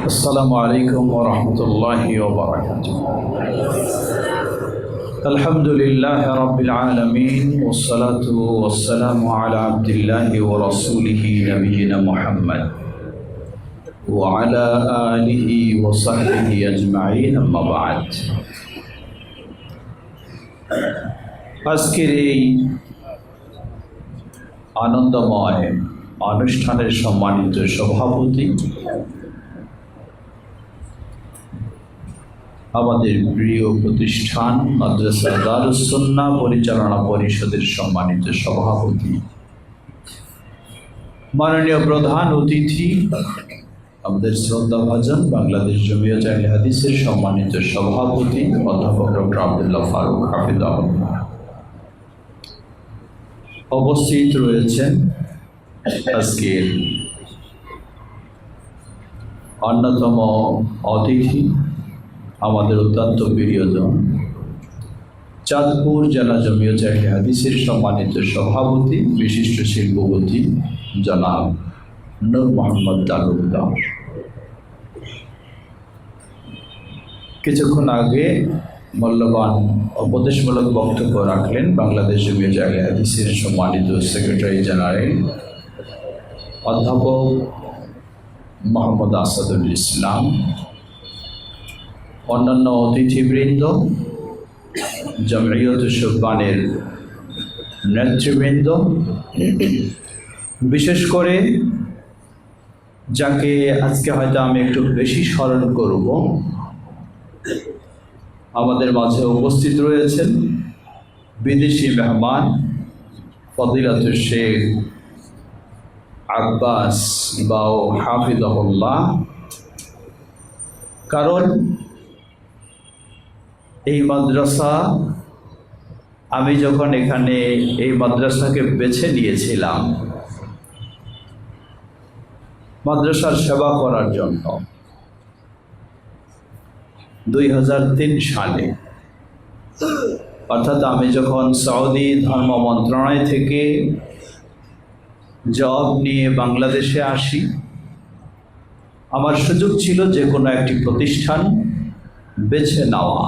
السلام عليكم ورحمة الله وبركاته الحمد لله رب العالمين والصلاة والسلام على عبد الله ورسوله نبينا محمد وعلى آله وصحبه أجمعين أما بعد আজকের এই আনন্দময় অনুষ্ঠানের সম্মানিত সভাপতি আমাদের প্রিয় প্রতিষ্ঠান, মাদ্রাসা দারুসন্না পরিচালনা পরিষদের সম্মানিত সভাপতি। মাননীয় প্রধান অতিথি, আমাদের শ্রদ্ধা ভাজন, বাংলাদেশ জমিয়া চাইলে হাদিসের সম্মানিত সভাপতি, অধ্যাপক ডক্টর আবদুল্লাহ ফারুক হাফিজ আহমদ। উপস্থিত রয়েছেন আজকের অন্যতম অতিথি আমাদের অত্যন্ত প্রিয়জন চাঁদপুর জেলা জমিও চাইলে হাদিসের সম্মানিত সভাপতি, বিশিষ্ট শিল্পপতি, জনাব নূর মোহাম্মদ তালুকদার। কিছুক্ষণ আগে মূল্যবান উপদেশমূলক বক্তব্য রাখলেন বাংলাদেশ জমিও জায়গা হাদিসের সম্মানিত সেক্রেটারি জেনারেল, অধ্যাপক মোহাম্মদ আসাদুল ইসলাম। অন্যান্য অতিথিবৃন্দ জমিয়ত সুবানের নেতৃবৃন্দ, বিশেষ করে যাকে আজকে হয়তো আমি একটু বেশি স্মরণ করব, আমাদের মাঝে উপস্থিত রয়েছেন বিদেশি মেহমান ফদিলাত শেখ আব্বাস বাও হাফিদুল্লাহ কারণ এই মাদ্রাসা আমি যখন এখানে এই মাদ্রাসাকে বেছে নিয়েছিলাম, মাদ্রাসার সেবা করার জন্য দুই হাজার তিন সালে, অর্থাৎ আমি যখন সৌদি ধর্ম মন্ত্রণালয় থেকে জব নিয়ে বাংলাদেশে আসি, আমার সুযোগ ছিল যে কোনো একটি প্রতিষ্ঠান বেছে নেওয়া।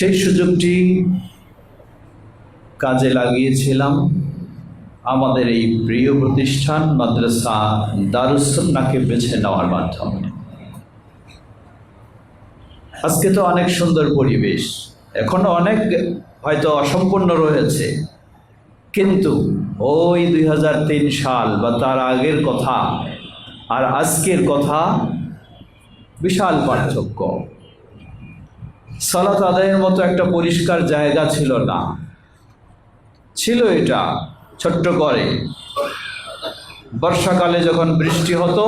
সেই সুযোগটি কাজে লাগিয়েছিলাম। আমাদের এই প্রিয় প্রতিষ্ঠান মাদ্রাসা দারুসন্নাকে বেছে নেওয়ার মাধ্যমে। আজকে তো অনেক সুন্দর পরিবেশ। এখনও অনেক হয়তো অসম্পূর্ণ রয়েছে। কিন্তু ওই দুই হাজার তিন সাল বা তার আগের কথা আর আজকের কথা বিশাল পার্থক্য। সালাত আদায়ের মতো একটা পরিষ্কার জায়গা ছিল না। ছিল এটা, ছোট্ট করে। বর্ষাকালে যখন বৃষ্টি হতো,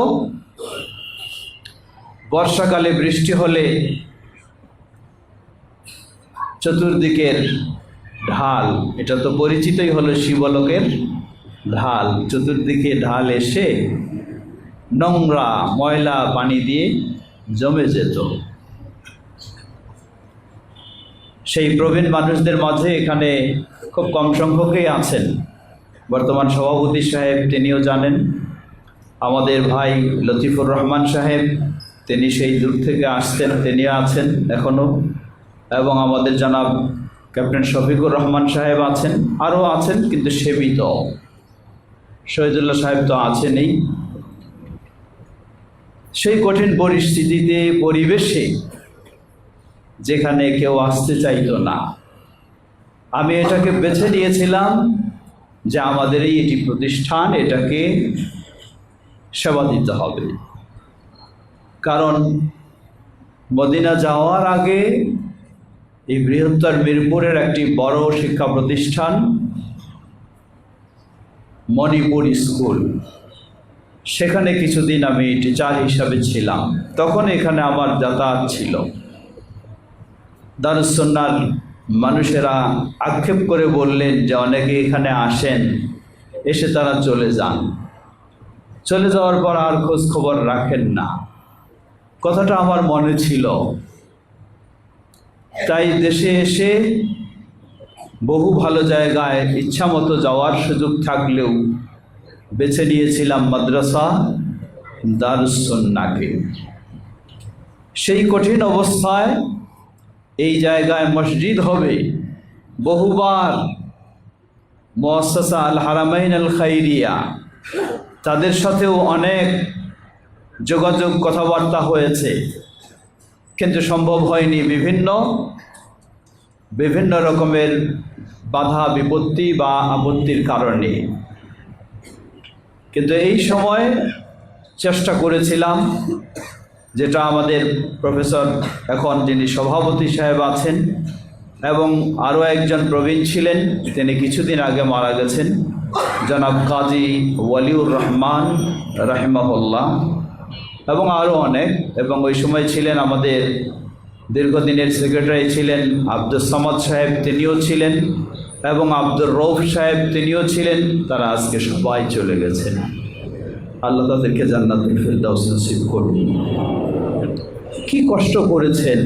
বর্ষাকালে বৃষ্টি হলে চতুর্দিকের ঢাল, এটা তো পরিচিতই হলো শিবলোকের ঢাল, চতুর্দিকে ঢাল এসে নোংরা ময়লা পানি দিয়ে জমে যেত। সেই প্রবীণ মানুষদের মাঝে এখানে খুব কম সংখ্যকেই আছেন। বর্তমান সভাপতি সাহেব তিনিও জানেন। আমাদের ভাই লতিফুর রহমান সাহেব, তিনি সেই দূর থেকে আসছেন তিনি আছেন এখনও এবং আমাদের জনাব ক্যাপ্টেন শফিকুর রহমান সাহেব আছেন, আরও আছেন, কিন্তু সেবিত। শহীদুল্লাহ সাহেব তো আছেনই। সেই কঠিন পরিস্থিতিতে, পরিবেশে যেখানে কেউ আসতে চাইতো না। আমি এটাকে বেছে নিয়েছিলাম যে আমাদের এই এটি প্রতিষ্ঠান, এটাকে সেবা দিতে হবে। কারণ মদিনা যাওয়ার আগে এই বৃহত্তর মিরপুরের একটি বড় শিক্ষা প্রতিষ্ঠান, মণিপুর স্কুল, সেখানে কিছুদিন আমি টিচার হিসাবে ছিলাম। তখন এখানে আমার যাতায়াত ছিল। দারুসন্নার মানুষেরা আক্ষেপ করে বললেন যে অনেকে এখানে আসেন, এসে তারা চলে যান। চলে যাওয়ার পর আর খোঁজ খবর রাখেন না। কথাটা আমার মনে ছিল। তাই দেশে এসে বহু ভালো জায়গায় ইচ্ছা মতো যাওয়ার সুযোগ থাকলেও বেছে নিয়েছিলাম মাদ্রাসা দারুসন্নাকে সেই কঠিন অবস্থায় এই জায়গায় মসজিদ হবে। বহুবার মোয়াসা আল হারামাইন আল খাইরিয়া, তাদের সাথেও অনেক যোগাযোগ কথাবার্তা হয়েছে। কিন্তু সম্ভব হয়নি বিভিন্ন বিভিন্ন রকমের বাধা, বিপত্তি বা আপত্তির কারণে। কিন্তু এই সময় চেষ্টা করেছিলাম যেটা আমাদের প্রফেসর এখন যিনি সভাপতি সাহেব আছেন এবং আরও একজন প্রবীণ ছিলেন, তিনি কিছুদিন আগে মারা গেছেন, জনাব কাজী ওয়ালিউর রহমান রাহিমাহুল্লাহ এবং আরও অনেক। এবং ওই সময় ছিলেন আমাদের দীর্ঘদিনের সেক্রেটারি ছিলেন আব্দুল সামাদ সাহেব, তিনিও ছিলেন এবং আব্দুর রৌফ সাহেব, তিনিও ছিলেন। তারা আজকে সবাই চলে গেছেন। আল্লাহ তাদেরকে জান্নাতুল ফিরদাউস নসিব করুন। কি কষ্ট করেছেন?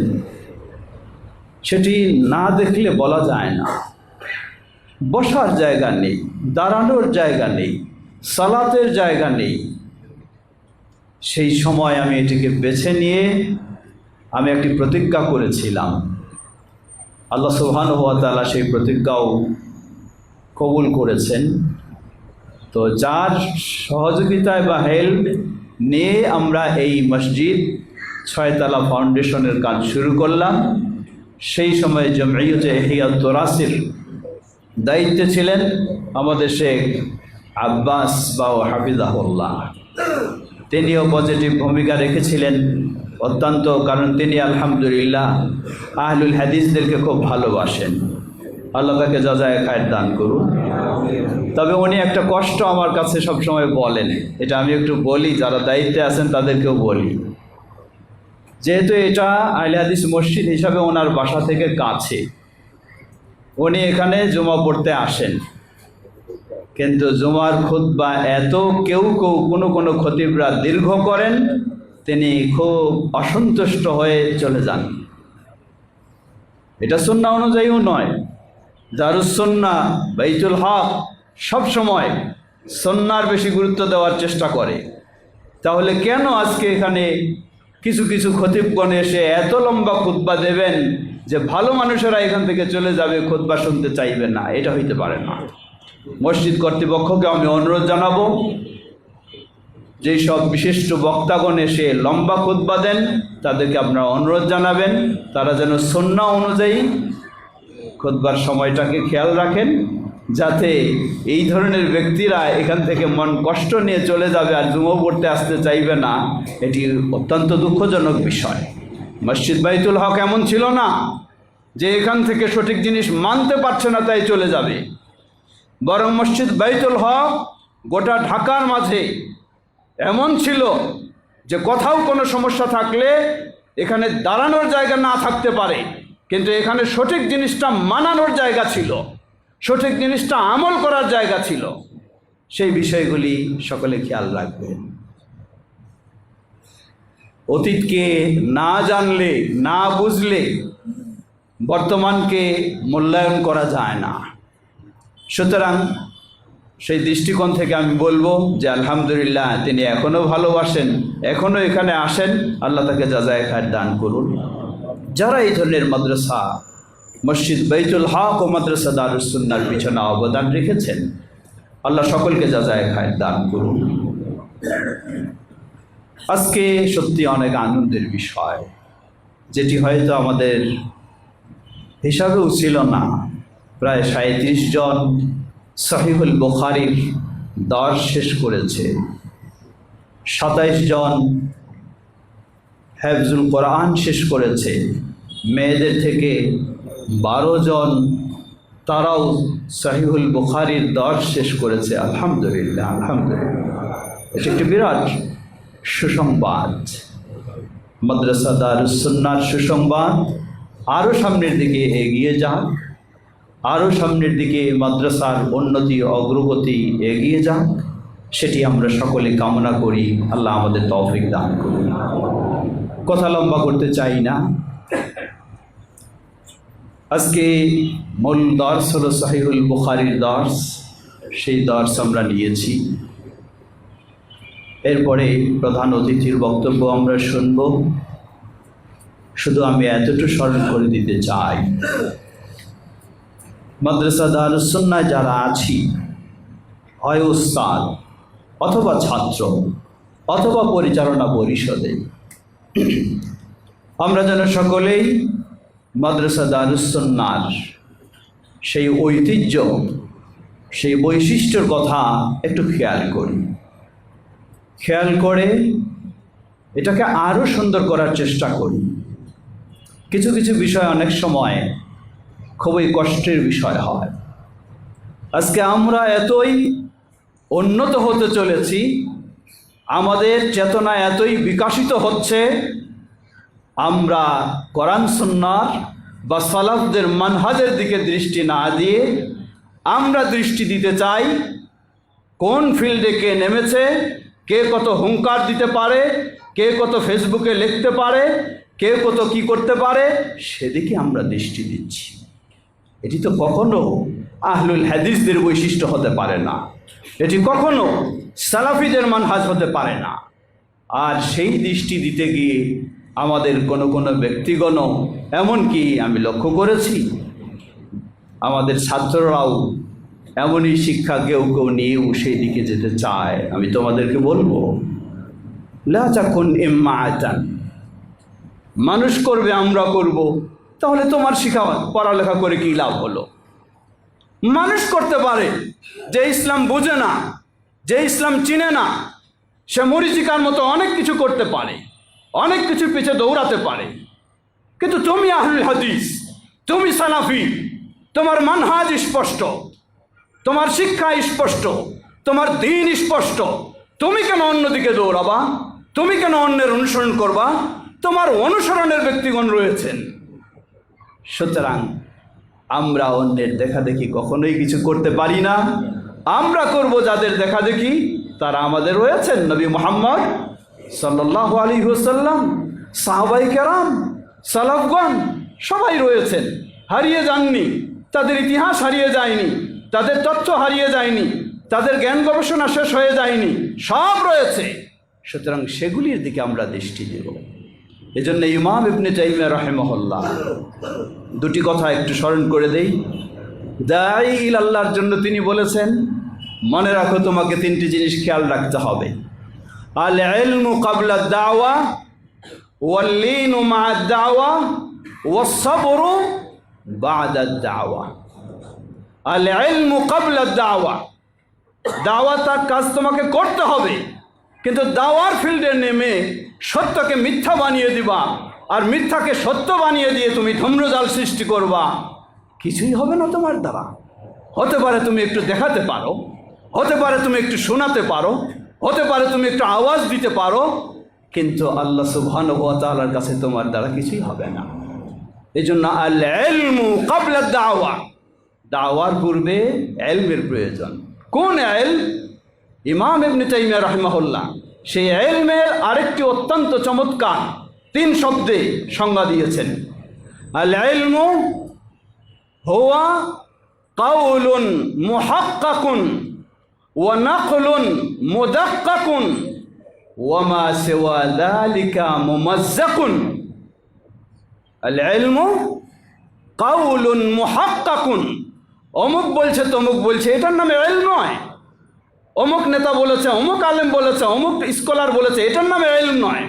সেটি না দেখলে বলা যায় না। বসার জায়গা নেই, দাঁড়ানোর জায়গা নেই, সালাতের জায়গা নেই। সেই সময় আমি এটিকে বেছে নিয়ে আমি একটি প্রতিজ্ঞা করেছিলাম। আল্লাহ সুবহান তাআলা সেই প্রতিজ্ঞাও কবুল করেছেন। তো যার সহযোগিতায় বা হেল্প নিয়ে আমরা এই মসজিদ ছয়তলা ফাউন্ডেশনের কাজ শুরু করলাম। সেই সময় জমঈয়ত এহিয়া তোরাসির দায়িত্বে ছিলেন আমাদের শেখ আব্বাস বা হাফিজাহুল্লাহ। তিনিও পজিটিভ ভূমিকা রেখেছিলেন অত্যন্ত, কারণ তিনি আলহামদুলিল্লাহ আহলুল হাদিসদেরকে খুব ভালোবাসেন। আল্লাহ তাকে যজায় খায়ের দান করুন। তবে উনি একটা কষ্ট আমার কাছে সবসময় বলেন। এটা আমি একটু বলি, যারা দায়িত্বে আছেন তাদেরকেও বলি। যেহেতু এটা আহলে হাদিস মসজিদ হিসাবে ওনার বাসা থেকে কাছে। উনি এখানে জমা পড়তে আসেন। কিন্তু জুমার খুতবা এত কেউ কেউ কোনো কোনো খতিবরা দীর্ঘ করেন, তিনি খুব অসন্তুষ্ট হয়ে চলে যান। এটা সন্না অনুযায়ীও নয়। দারুসন্না, বাইতুল হক সব সময় সন্ন্যার বেশি গুরুত্ব দেওয়ার চেষ্টা করে। তাহলে কেন আজকে এখানে কিছু কিছু খতিবগণ এসে এত লম্বা খুতবা দেবেন যে ভালো মানুষেরা এখান থেকে চলে যাবে, খুতবা শুনতে চাইবে না? এটা হইতে পারে না। মসজিদ কর্তৃপক্ষকে আমি অনুরোধ জানাব যেই সব বিশিষ্ট বক্তাগণ এসে লম্বা খুতবা দেন, তাদেরকে আপনারা অনুরোধ জানাবেন, তারা যেন সন্না অনুযায়ী খুতবার সময়টাকে খেয়াল রাখেন, যাতে এই ধরনের ব্যক্তিরা এখান থেকে মন কষ্ট নিয়ে চলে যাবে আর জুমো পড়তে আসতে চাইবে না, এটি অত্যন্ত দুঃখজনক বিষয়। মসজিদ বাইতুল হক এমন ছিল না যে এখান থেকে সঠিক জিনিস মানতে পারছে না, তাই চলে যাবে। বরং মসজিদ বাইতুল হক গোটা ঢাকার মাঝে এমন ছিল যে কোথাও কোনো সমস্যা থাকলে এখানে দাঁড়ানোর জায়গা না থাকতে পারে। কিন্তু এখানে সঠিক জিনিসটা মানানোর জায়গা ছিল। সঠিক জিনিসটা আমল করার জায়গা ছিল। সেই বিষয়গুলি সকলে খেয়াল রাখবেন অতীতকে না জানলে, না বুঝলে বর্তমানকে মূল্যায়ন করা যায় না। সুতরাং সেই দৃষ্টিকোণ থেকে আমি বলব যে আলহামদুলিল্লাহ তিনি এখনও ভালোবাসেন এখনও এখানে আসেন, আল্লাহ তাকে যাজায় খায়ের দান করুন। যারা এই ধরনের মাদ্রাসা, মসজিদ বাইতুল হক ও মাদ্রাসা দারুসুন্নার পিছনে অবদান রেখেছেন, আল্লাহ সকলকে যাজায় খায় দান করুন। আজকে সত্যি অনেক আনন্দের বিষয়, যেটি হয়তো আমাদের হিসাবেও ছিল না। প্রায় সাঁত্রিশ জন সহিহুল বুখারির দর শেষ করেছে। সাতাইশ জন হেফজুল কোরআন শেষ করেছে। মেয়েদের থেকে বারো জন তারাও সহিহুল বুখারির দশ শেষ করেছে। আলহামদুলিল্লাহ আলহামদুলিল্লাহ। এটি একটি বিরাট সুসংবাদ। মাদ্রাসা দারুসন্নার সুসংবাদ। আরও সামনের দিকে এগিয়ে যান আরও সামনের দিকে মাদ্রাসার উন্নতি, অগ্রগতি এগিয়ে যান সেটি আমরা সকলে কামনা করি। আল্লাহ আমাদের তৌফিক দান করুন। কথা লম্বা করতে চাই না। আজকে মূল দর্শ হলো সাহিহুল বুখারির দর্শ। সেই দর্শ আমরা নিয়েছি। এরপরে প্রধান অতিথির বক্তব্য আমরা শুনব। শুধু আমি এতটুকু স্মরণ করে দিতে চাই। মাদ্রাসা দারুসন্নায় যারা আছি, হয় উস্তাদ অথবা ছাত্র অথবা পরিচালনা পরিষদে আমরা যেন সকলেই মাদ্রাসা দারুসন্নার সেই ঐতিহ্য, সেই বৈশিষ্ট্যর কথা একটু খেয়াল করি। খেয়াল করে এটাকে আরও সুন্দর করার চেষ্টা করি। কিছু কিছু বিষয় অনেক সময় খুবই কষ্টের বিষয় হয়। আজকে আমরা এতই উন্নত হতে চলেছি আমাদের চেতনা এতই বিকাশিত হচ্ছে, আমরা কোরআন সুন্নার বা সালাফদের মানহাজের দিকে দৃষ্টি না দিয়ে আমরা দৃষ্টি দিতে চাই, কোন ফিল্ডে কে নেমেছে, কে কত হুঙ্কার দিতে পারে, কে কত ফেসবুকে লিখতে পারে, কে কত কি করতে পারে, সেদিকে আমরা দৃষ্টি দিচ্ছি। এটি তো কখনো আহলুল হাদিসদের বৈশিষ্ট্য হতে পারে না। এটি কখনো সালাফিদের মানহাজ হতে পারে না। আর সেই দৃষ্টি দিতে গিয়ে আমাদের কোনো কোনো ব্যক্তিগণ এমনকি আমি লক্ষ্য করেছি, আমাদের ছাত্ররাও এমনই শিক্ষা কেউ কেউ নিয়েও সেই দিকে যেতে চায়। আমি তোমাদেরকে বলব লাচাকুন এম্মা আচান মানুষ করবে, আমরা করব, তাহলে তোমার শিখা পড়ালেখা করে কী লাভ হলো? মানুষ করতে পারে। যে ইসলাম বোঝে না, যে ইসলাম চিনে না, সে মরিচিকার মতো অনেক কিছু করতে পারে, অনেক কিছু পিছে দৌড়াতে পারে। কিন্তু তুমি আহলুল হাদিস, তুমি সালাফি, তোমার মানহাজ স্পষ্ট, তোমার শিক্ষা স্পষ্ট, তোমার দিন স্পষ্ট, তুমি কেন অন্যদিকে দৌড়াবা? তুমি কেন অন্যের অনুসরণ করবা? তোমার অনুসরণের ব্যক্তিগণ রয়েছেন। সুতরাং আমরা অন্যের দেখা দেখি কখনোই কিছু করতে পারি না। আমরা করব যাদের দেখা দেখি তারা আমাদের রয়েছেন নবী মোহাম্মদ সাল্লাহ আলী হুসাল্লাম সাহাবাই কেরাম, সালাফগণ সবাই রয়েছেন। হারিয়ে যাননি, তাদের ইতিহাস হারিয়ে যায়নি, তাদের তথ্য হারিয়ে যায়নি, তাদের জ্ঞান গবেষণা শেষ হয়ে যায়নি, সব রয়েছে। সুতরাং সেগুলির দিকে আমরা দৃষ্টি দেব। এজন্য ইমাম ইবনে তাইমিয়া রহেমহল্লা দুটি কথা একটু স্মরণ করে দেই। দায়ী ইল আল্লাহর জন্য তিনি বলেছেন, মনে রাখো, তোমাকে তিনটি জিনিস খেয়াল রাখতে হবে। আল ইলমু কাবলা দাওয়া, ওয়াল্লিনু মা দাওয়া ওয়াসবরু বাদা দাওয়া। আল ইলমু কাবলা দাওয়া দাওয়া তার কাজ তোমাকে করতে হবে, কিন্তু দাওয়ার ফিল্ডে নেমে সত্যকে মিথ্যা বানিয়ে দিবা, আর মিথ্যাকে সত্য বানিয়ে দিয়ে তুমি ধূম্রজাল সৃষ্টি করবা। কিছুই হবে না তোমার দ্বারা। হতে পারে তুমি একটু দেখাতে পারো, হতে পারে তুমি একটু শোনাতে পারো, হতে পারে তুমি একটু আওয়াজ দিতে পারো, কিন্তু আল্লাহ সুবহান ও কাছে তোমার দ্বারা কিছুই হবে না। এই জন্য আল এলমু কাবলা দাওয়া। দাওয়ার পূর্বে এলমের প্রয়োজন। কোন এল ইমাম ইবনে তাইমিয়া রহমাহুল্লাহ। সেই এলমের আরেকটি অত্যন্ত চমৎকার তিন শব্দে সংজ্ঞা দিয়েছেন। আল ইলমু হুয়া কাউলুন মুহাক্কাকুন ওয়া নাকলুন মুদাক্কাকুন ওয়া মা সিওয়া যালিকা মুমাজ্জাকুন। আল ইলমু কাউলুন মুহাক্কাকুন। অমুক বলছে তমুক বলছে, এটার নামে এল নয়। অমুক নেতা বলেছে, অমুক আলেম বলেছে, অমুক স্কলার বলেছে, এটার নাম এলম নয়।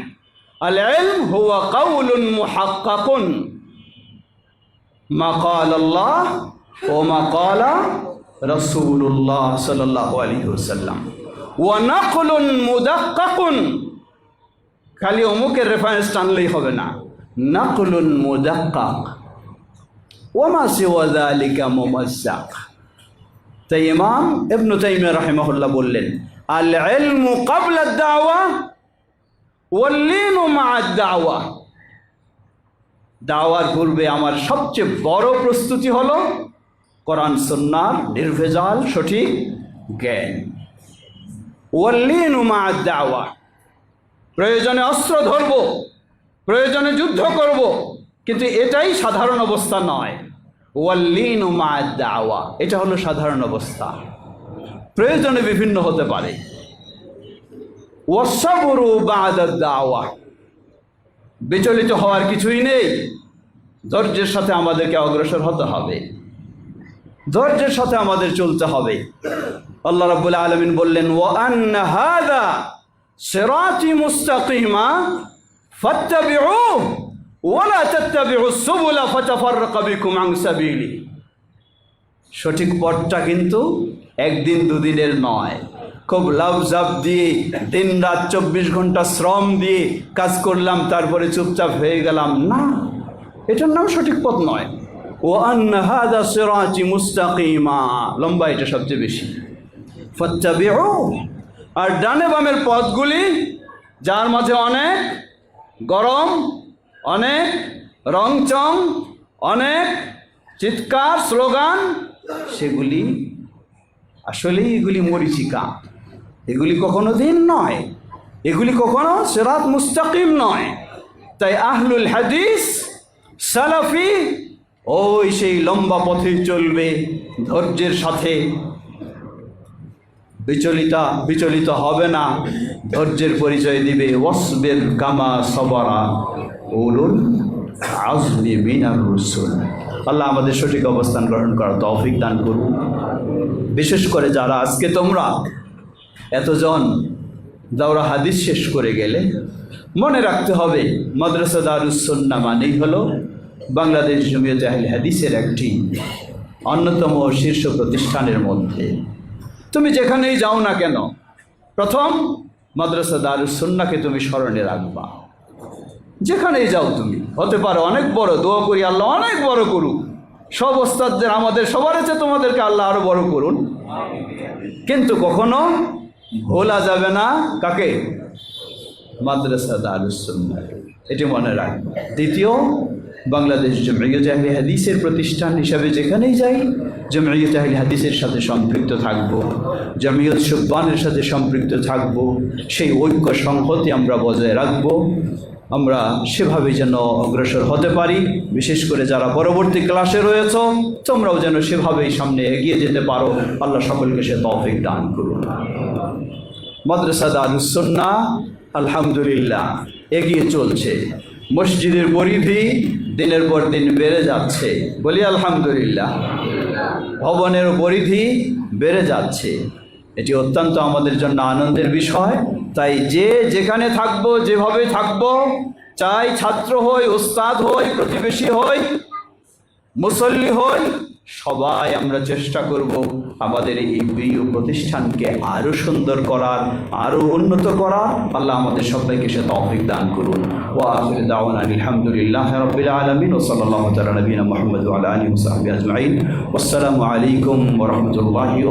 আল এলম হুয়া কাউলুন মুহাক্কাকুন। মা ক্বাল আল্লাহ ও মা ক্বালা রাসূলুল্লাহ সাল্লাল্লাহু আলাইহি ওয়াসাল্লাম। ওয়া নাকলুন মুদাক্কাকুন। খালি অমুকের রেফারেন্স টানলেই হবে না। না নাকলুন মুদাক্কাক। ও মা সিওয়া যালিকা মুমাজ্জাক। তাই ইমাম ইবনু তাইমিয়া রাহিমাহুল্লাহ বললেন আল ইলমু ক্বাবলা দাওয়া ওয়াল লিনু মা দাওয়া দাওয়ার পূর্বে আমার সবচেয়ে বড় প্রস্তুতি হলো কোরআন, সুন্নার নির্ভেজাল, সঠিক জ্ঞান। ওয়াল্লিনু মা দাওয়া প্রয়োজনে অস্ত্র ধরব, প্রয়োজনে যুদ্ধ করব, কিন্তু এটাই সাধারণ অবস্থা নয়। ওয়াল্লিন দাওয়া। এটা হলো সাধারণ অবস্থা। প্রয়োজনে বিভিন্ন হতে পারে। ওয়াসাবরু দাওয়া। বিচলিত হওয়ার কিছুই নেই। ধৈর্যের সাথে আমাদেরকে অগ্রসর হতে হবে। ধৈর্যের সাথে আমাদের চলতে হবে। আল্লাহ রাব্বুল আলামিন বললেন ও আন্না সিরাতি মুস্তাকিমা ফাত্তাবিউ সঠিক পথটা কিন্তু একদিন দুদিনের নয়। খুব লাভ জাপ দিয়ে দিন রাত চব্বিশ ঘণ্টা শ্রম দিয়ে কাজ করলাম, তারপরে চুপচাপ হয়ে গেলাম। না, এটার নাম সঠিক পথ নয়। ও আন্নাহাদা মুস্তাকিমা। লম্বা এটা সবচেয়ে বেশি। ফাত্তাবিউ। আর ডানে বামের পথগুলি, যার মাঝে অনেক গরম অনেক রংচং, অনেক চিৎকার, স্লোগান, সেগুলি আসলে এগুলি মরিচিকা। এগুলি কখনো দিন নয়, এগুলি কখনো সেরাত মুস্তাকিম নয়। তাই আহলুল হাদিস, সালাফি, ওই সেই লম্বা পথে চলবে ধৈর্যের সাথে। বিচলিতা, বিচলিত হবে না, ধৈর্যের পরিচয় দিবে, ওয়াসবের কামা সবরা। উলুল আজমি মিনার রসুল। আল্লাহ আমাদের সঠিক অবস্থান গ্রহণ করার তৌফিক দান করুন। বিশেষ করে যারা আজকে তোমরা এতজন দাওরা হাদিস শেষ করে গেলে, মনে রাখতে হবে মাদ্রাসা দারুসন্না মানেই হলো বাংলাদেশ জমিয়ত জাহিল হাদিসের একটি অন্যতম শীর্ষ প্রতিষ্ঠানের মধ্যে। তুমি যেখানেই যাও না কেন, প্রথম মাদ্রাসা দারুসন্নাকে তুমি স্মরণে রাখবা। যেখানেই যাও তুমি। হতে পারো অনেক বড়, দোয়া করি আল্লাহ অনেক বড় করুক। সব ওস্তাদদের, আমাদের সবার আছে, তোমাদেরকে আল্লাহ আরও বড় করুন। কিন্তু কখনো ভোলা যাবে না, কাকে? মাদ্রাসা দারুসন্না এটি মনে রাখবে। দ্বিতীয়, বাংলাদেশ জমিয়ত আহলে হাদিসের প্রতিষ্ঠান হিসাবে যেখানেই যাই, জমিয়ত আহলে হাদিসের সাথে সম্পৃক্ত থাকব। জমিয়ত সুব্বানের সাথে সম্পৃক্ত থাকব। সেই ঐক্য সংহতি আমরা বজায় রাখব। আমরা সেভাবে যেন অগ্রসর হতে পারি। বিশেষ করে যারা পরবর্তী ক্লাসে রয়েছ, তোমরাও যেন সেভাবেই সামনে এগিয়ে যেতে পারো। আল্লাহ সকলকে সে তৌফিক দান করুন। মাদ্রাসা দারুসন্না আলহামদুলিল্লাহ, এগিয়ে চলছে। মসজিদের পরিধি দিনের পর দিন বেড়ে যাচ্ছে। বলি আলহামদুলিল্লাহ, ভবনের পরিধি বেড়ে যাচ্ছে। এটি অত্যন্ত আমাদের জন্য আনন্দের বিষয়। তাই যে যেখানে থাকব, যেভাবে থাকব, চাই ছাত্র হই ওস্তাদ হই, প্রতিবেশী হই, মুসল্লি হই, সবাই আমরা চেষ্টা করব আমাদের এই প্রিয় প্রতিষ্ঠানকে আরও সুন্দর করার আরও উন্নত করার। আল্লাহ আমাদের সবাইকে সে তৌফিক দান করুন। ও আখির দাওয়ানা আলহামদুলিল্লাহ রাব্বিল আলামিন ও নবিনা মুহাম্মদ আলা সাহবিহি আজমাইন। আসসালামু আলাইকুম রাহমাতুল্লাহি